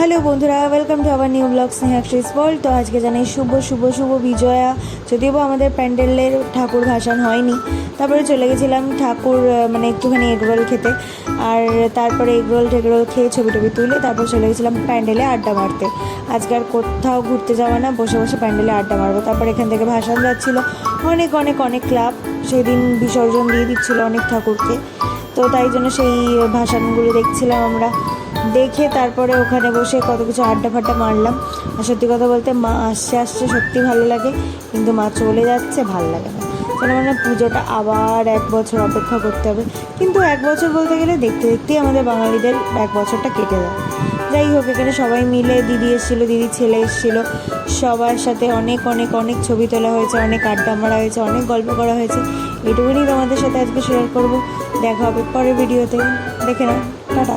Hello বন্ধুরা welcome to আবার new blog Snehashis world তো আজকে জানাই শুভ শুভ শুভ বিজয়া। যদিও বা আমাদের প্যান্ডেলের ঠাকুর ভাসান হয়নি, তারপরে চলে গেছিলাম ঠাকুর মানে একটুখানি এগরোল খেতে। আর তারপরে এগরোল টেগরোল খেয়ে ছবি টবি তুলে তারপর চলে গেছিলাম প্যান্ডেলে আড্ডা মারতে। আজকে আর কোথাও ঘুরতে যাওয়া না, বসে বসে প্যান্ডেলে আড্ডা মারবো। তারপর এখান থেকে ভাসান যাচ্ছিল। অনেক অনেক অনেক ক্লাব। সেদিন বিসর্জন দিয়ে দিচ্ছিল অনেক ঠাকুরকে। তো তাই জন্য সেই ভাসানগুলো দেখছিলাম আমরা। দেখে তারপরে ওখানে বসে কত কিছু আড্ডা ফাড্ডা মারলাম। আর সত্যি কথা বলতে মা আসছে আসছে, সত্যি ভালো লাগে। কিন্তু মা চলে যাচ্ছে, ভালো লাগে না। কেন মানে পুজোটা আবার এক বছর অপেক্ষা করতে হবে। কিন্তু এক বছর বলতে গেলে দেখতে দেখতেই আমাদের বাঙালিদের এক বছরটা কেটে যায়। যাই হোক, এখানে সবাই মিলে দিদি এসেছিল, দিদি ছেলে এসেছিল। সবার সাথে অনেক অনেক অনেক ছবি তোলা হয়েছে, অনেক আড্ডা মারা হয়েছে, অনেক গল্প করা হয়েছে। এটুকুনি তোমাদের সাথে আজকে শেয়ার করব। দেখা হবে পরের ভিডিওতে দেখে নাও। টাটা।